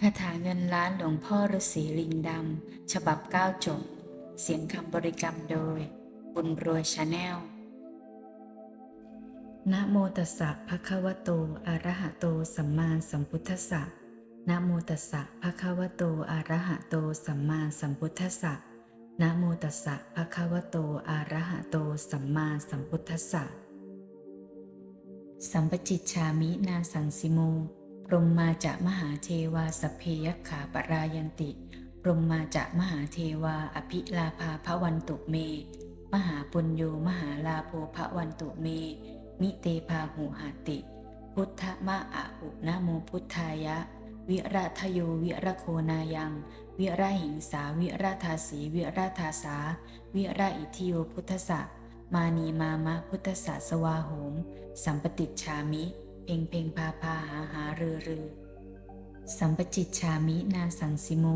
คาถาเงินล้านหลวงพ่อฤาษีลิงดำ ฉบับเก้าจบ เสียงคำบริกรรมโดย บุญรวยชาแนลนะโมตัสสะภะคะวะโต อะระหะโต สัมมาสัมพุทธัสสะนะโมตัสสะภะคะวะโต อะระหะโต สัมมาสัมพุทธัสสะนะโมตัสสะภะคะวะโต อะระหะโต สัมมาสัมพุทธัสสะสัมปจิตชามินาสังสิโม รมมาจะมหาเทวาสเพยคขาปรายันติ พรมมาจะมหาเทวาอภิลาภาพระวันตุเม มหาปุญโยมหาลาโภพระวันตุเม มิเตภาหูหาติ พุทธมะอะหุนะโมพุทธายะ วิระทโยวิระโคนายัง วิระหิงสาวิระทาสีวิระทาสา วิระอิทิโยพุทธะมานีมามะพุทธศาสวาโหม สัมปติชามิ เพ่งเพ่งพาพาหาหาเรือรือ สัมปจิตชามินาสังสิโม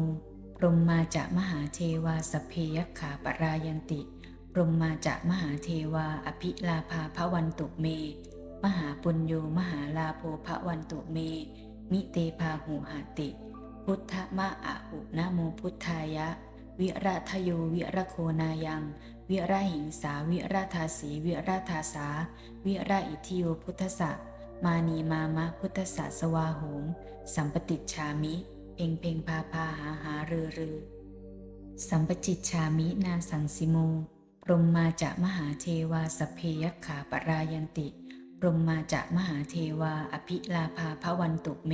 พรมมาจะมหาเทวาสเพยขาปรายันติพรมมาจะมหาเทวาอภิลาภาพวันตุเม มหาปุญโยมหาลาโภพระวันตุเม มิเตภาหูหาติ พุทธมะอะหุนะโมพุทธายะ วิระทโยวิระโคนายัง วิระหิงสาวิระทาสีวิระทาสา วิระอิทิโยพุทธะ มานีมามะพุทธศาสวาโหม สัมปติชามิ เพ่งเพ่งพาพาหาหารือรือ สัมปจิตชามินาสังสิโมพรมมาจะมหาเทวาสเพยัคขาปรายันติพรมมาจะมหาเทวาอภิลาภาพระวันตุเม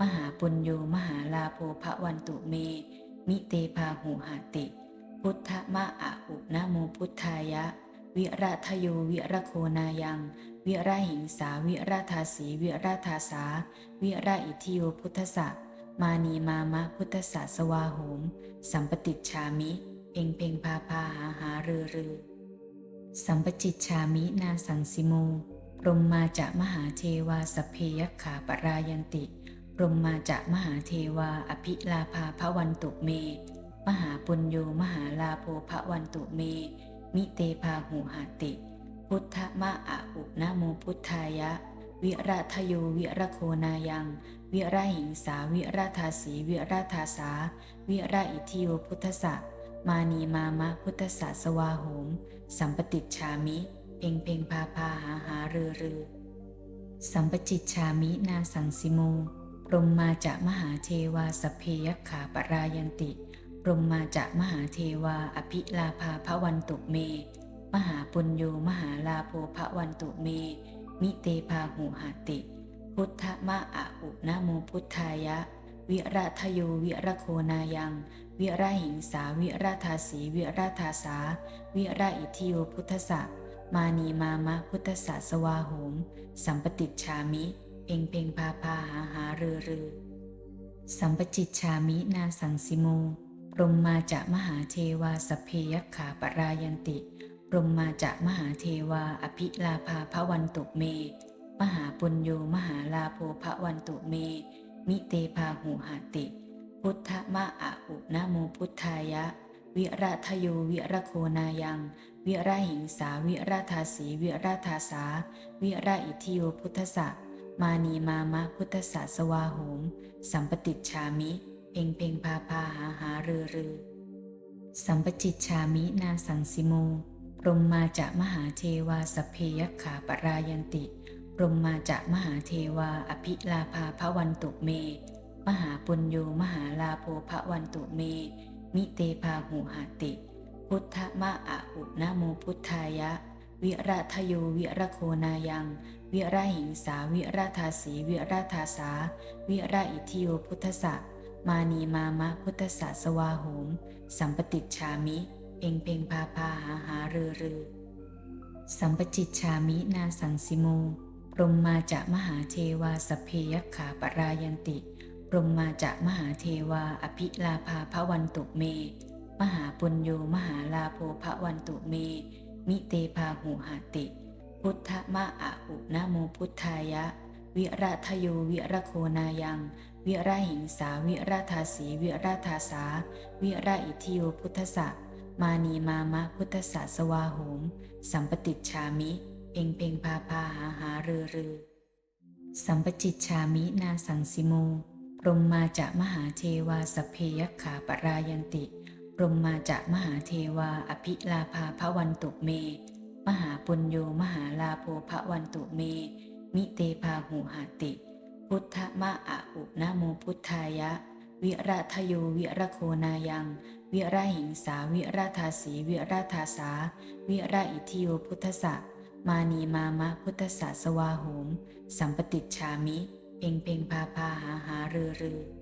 มหาปุญโยมหาลาโภพระวันตุเม มิเตภาหูหาติ พุทธมะอะหุนะโมพุทธายะ วิระทโยวิระโคนายัง วิระหิงสา วิระทาสีวิระทาสา วิระอิทิโยพุทธะมานีมามะพุทธศาสวาโหม สัมปติชามิ เพ่งเพ่งพาพาหาหารือรือสัมปจิตชามินาสังสิโมพรมมาจะมหาเทวาสเพยคขาปรายันติพรมมาจะมหาเทวาอภิลาภาพวันตุเม มหาปุญโยมหาลาโภพวันตุเม มิเตภาหูหาติ พุทธมะอะหุนะโมพุทธายะ วิระทโยวิระโคนายัง วิระหิงสาวิระทาสีวิระทาสา วิระอิทิโยพุทธะมานีมามะพุทธศาสวาโหม สัมปติชามิ เพ่งเพ่งพาพาหาหารือรือสัมปจิตชามินาสังสิโมพรมมาจะมหาเทวาสเพยขาปรายันติ พรมมาจะมหาเทวาอภิลาภาพระวันตุเม มหาปุญโยมหาลาโภพระวันตุเม มิเตภาหูหาติ พุทธมะอะหุนะโมพุทธายะ วิระทโยวิระโคนายัง วิระหิงสาวิระทาสีวิระทาสา วิระอิทิโยพุทธะมานีมามะพุทธศาสวาโหม สัมปติชามิ เพ่งเพ่งพาพาหาหารือรือสัมปจิตชามินาสังสิโม รมมาจะมหาเทวาสเพยัคขาปรายันติรมมาจะมหาเทวาอภิลาภาพระวันตุเม มหาปุญโยมหาลาโภพระวันตุเม มิเตภาหูหาติ พุทธมะอะหุนะโมพุทธายะ วิระทโยวิระโคนายัง วิระหิงสาวิระทาสีวิระทาสา วิระอิทิโยพุทธะมานีมามะพุทธศาสวาโหม สัมปติชามิ เพ่งเพ่งพาพาหาหา รือรือ สัมปจิตชามินาสังสิโมพรมมาจะมหาเทวาสเพยขาปรายันติพรมมาจะมหาเทวาอภิลาภาพวันตุเม มหาปุญโยมหาลาโภพระวันตุเม มิเตภาหูหาติ พุทธมะอะหุนะโมพุทธายะ วิระทโยวิระโคนายัง วิระหิงสาวิระทาสีวิระทาสา วิระอิทิโยพุทธะ มานีมามะพุทธศาสวาโหม สัมปติชามิ เพ่งเพ่งพาพาหาหาเรือรือ สัมปจิตชามินาสังสิโม พรมมาจะมหาเทวาสเพยัขาปรายันติ พรมมาจะมหาเทวาอภิลาภาพระวันตุเม มหาปุญโยมหาลาโภพระวันตุเม มิเตภาหูหาติ พุทธมะอะหุนะโมพุทธายะ วิระทโยวิระโคนายัง วิระหิงสา วิระทาสี วิระทาสา วิระอิทิโยพุทธะมานีมามะพุทธศาสวาโหม สัมปติชามิ เพ่งเพ่งพาพาหาหารือรือ สัมปจิตชามินาสังสิโมพรรมมาจะมหาเทวาสเพยคขาปรายันติพรมมาจะมหาเทวาอภิลาภาพวันตุเม มหาปุญโยมหาลาโภพวันตุเม มิเตพาหูหาติ พุทธมะอะอุนะโมพุทธายะ วิระทโยวิระโคนายัง วิระหิงสา วิระทาสี วิระทาสา วิระอิทิโยพุทธะมานีมามะพุทธะสวาโหม สัมปติชามิ เพ่งเพ่งพาพาหาหารือรือ